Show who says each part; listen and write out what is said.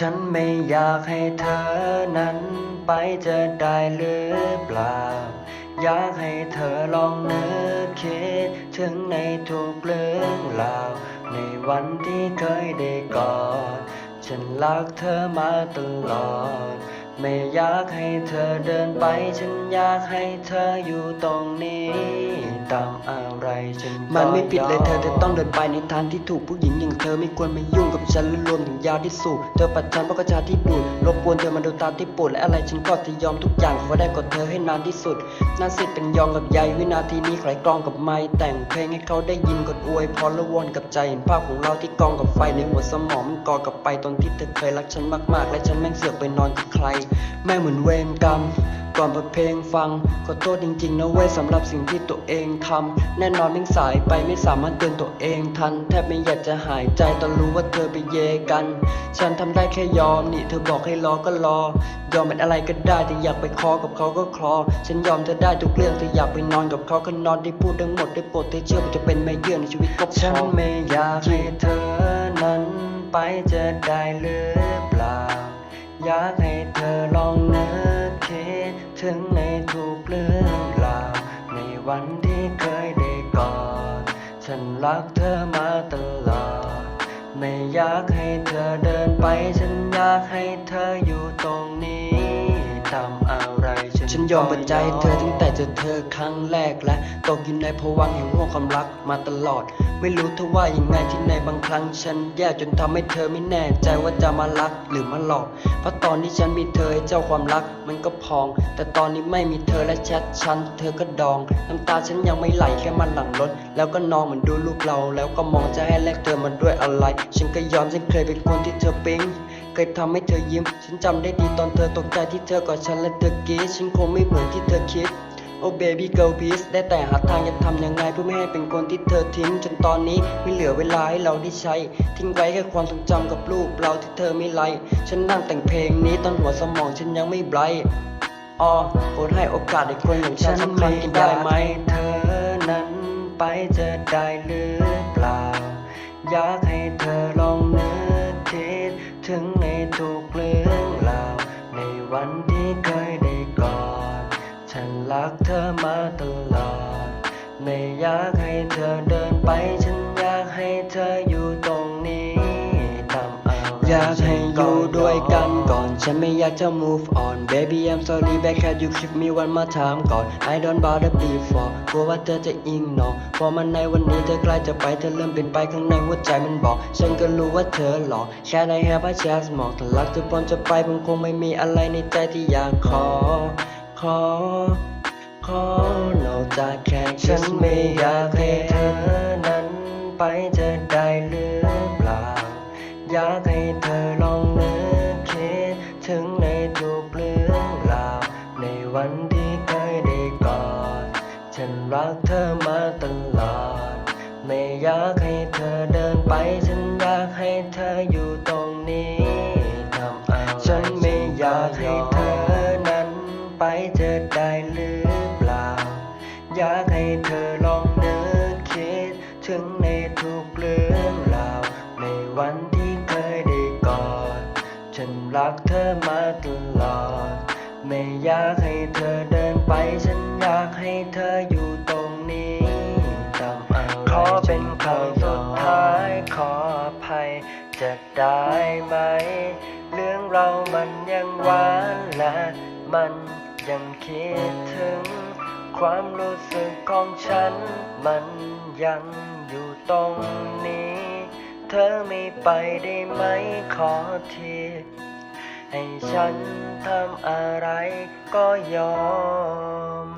Speaker 1: ฉันไม่อยากให้เธอนั้นไปจะได้หรือเปล่า อยากให้เธอลองนึกคิด ถึงในทุกเรื่องราวในวันที่เคยได้กอด ฉันรักเธอมาตลอด ไม่อยากให้เธอเดินไป ฉันอยากให้เธออยู่ตรงนี้ตามอะไรฉัน
Speaker 2: มันไม่ผิดเลยเธอ
Speaker 1: ม
Speaker 2: เธอต้องเดินไปในทางที่ถูกผู้หญิงอย่างเธอไม่ควรมายุ่งกับฉันและรวมถึงยาที่สูบเธอปัดฉันเพราะกระชาที่ดูดรบกวนเธอมาดูตาที่ปวดและอะไรฉันก็จะยอมทุกอย่างขอได้กอดเธอให้นานที่สุดนั่นสิเป็นยองกับใยวินาทีนี้ใครกลองกับไม้แต่งเพลงให้เขาได้ยินกดอวยพรและวนกับใจเห็นภาพของเราที่กองกับไฟในหัวสมองมันก่อกับไปตอนที่เธอเคยรักฉันมากๆ และฉันแม่งเสือกไปนอนกับใครแม่เหมือนเวรกรรม ก่อนเปิดเพลงฟังขอโทษจริงๆนะเว้ยสำหรับสิ่งที่ตัวเองทำแน่นอนแม่สายไปไม่สามารถเตือนตัวเองทัน แทบไม่อยากจะหายใจตอนรู้ว่าเธอไปเยกัน ฉันทำได้แค่ยอมนี่เธอบอกให้รอก็รอ ยอมเป็นอะไรก็ได้แต่อยากไปคอกับเขาก็คลอ ฉันยอมเธอได้ทุกเรื่องเธออยากไปนอนกับเขาก็นอนได้พูดทั้งหมดได้โปรดเธอเชื่อว่าจะเป็นแม่เยื่อในชีวิตก็พ
Speaker 1: ฉันไม่อยากให้เธอนั้นไปจะได้หรือเปล่า อยากให้เธอลองนึกคิดถึงในทุกเรื่องราว ในวันที่เคยได้กอด ฉันรักเธอมาตลอด ไม่อยากให้เธอเดินไป ฉันอยากให้เธออยู่ตรงนี้ทำอะ ฉัน
Speaker 2: ยอมเปิดใจให้เธอตั้งแต่เจอเธอครั้งแรกและตกอยู่ในภวังค์แห่งห่วงความรักมาตลอด ไม่รู้เธอว่ายังไงที่ในบางครั้ง ฉันแย่จนทำให้เธอไม่แน่ใจว่าจะมารักหรือมาหลอก เพราะตอนที่ฉันมีเธอเจ้าความรักมันก็พอง แต่ตอนนี้ไม่มีเธอและแชทฉันเธอก็ดองน้ำตาฉันยังไม่ไหลแค่มันหลังล้นแล้วก็นองเหมือนดูลูกเรา แล้วก็มองจะให้แลกเธอมาด้วยอะไร ฉันก็ยอมฉันเคยเป็นคนที่เธอปิ๊ง เคยทำให้เธอยิ้ม ฉันจำได้ดีตอนเธอตกใจที่เธอกอดฉันและเธอกรีดฉันคงไม่เหมือนที่เธอคิดโอ้ baby girl please ได้แต่หาทางจะทำยังไง เพื่อไม่ให้เป็นคนที่เธอทิ้ง จนตอนนี้ไม่เหลือเวลาให้เราได้ใช้ ทิ้งไว้แค่ความทรงจำกับรูปเราที่เธอไม่ไลฉันนั่งแต่งเพลงนี้ตอนหัวสมองฉันยังไม่ไบรท์อ๋อโปรดให้โอกาสให้คนอย่างฉันสักครั้งกินได้ไหม
Speaker 1: เธอนั้นไปจะได้หรือเปล่าอยาก วันที่เคยได้กอดฉันรักเธอมาตลอด ไม่อยากให้เธอเดินไป ฉันอยากให้เธออยู่ตรง อ
Speaker 2: ยากให้อยู่ด้วยกันก่อน ฉันไม่อยากจะ move on baby I'm sorry back can you give me one more time ก่อน I don't bother before กลัวว่าเธอจะอิงนอพอมันในวันนี้เธอใกล้จะไปเธอเริ่มเปลี่ยนไปข้างในหัวใจมันบอก ฉันก็รู้ว่าเธอหลอกแค่ได้แค่พ chance มองถ้ารักจะปนจะไปผมคงไม่มีอะไรในใจที่อยากขอ ขอ ขอนอกจากแค่
Speaker 1: ฉันไม่อยากให้ เธอมาตลอด ไม่อยากให้เธอเดินไป ฉันอยากให้เธออยู่ตรงนี้ทำอะไรฉันไม่อยากให้เธอนั้นไปเจะได้หรือเปล่า อยากให้เธอลองนึกคิด ถึงในทุกเรื่องราว ในวันที่เคยได้กอด ฉันรักเธอมาตลอด ไม่อยากให้เธอเดินไป ฉันอยากให้เธออยู่ ได้ไหม เรื่องเรามันยังหวานและมันยังคิดถึง ความรู้สึกของฉัน มันยังอยู่ตรงนี้ เธอไม่ไปได้ไหมขอทีให้ฉันทำอะไรก็ยอม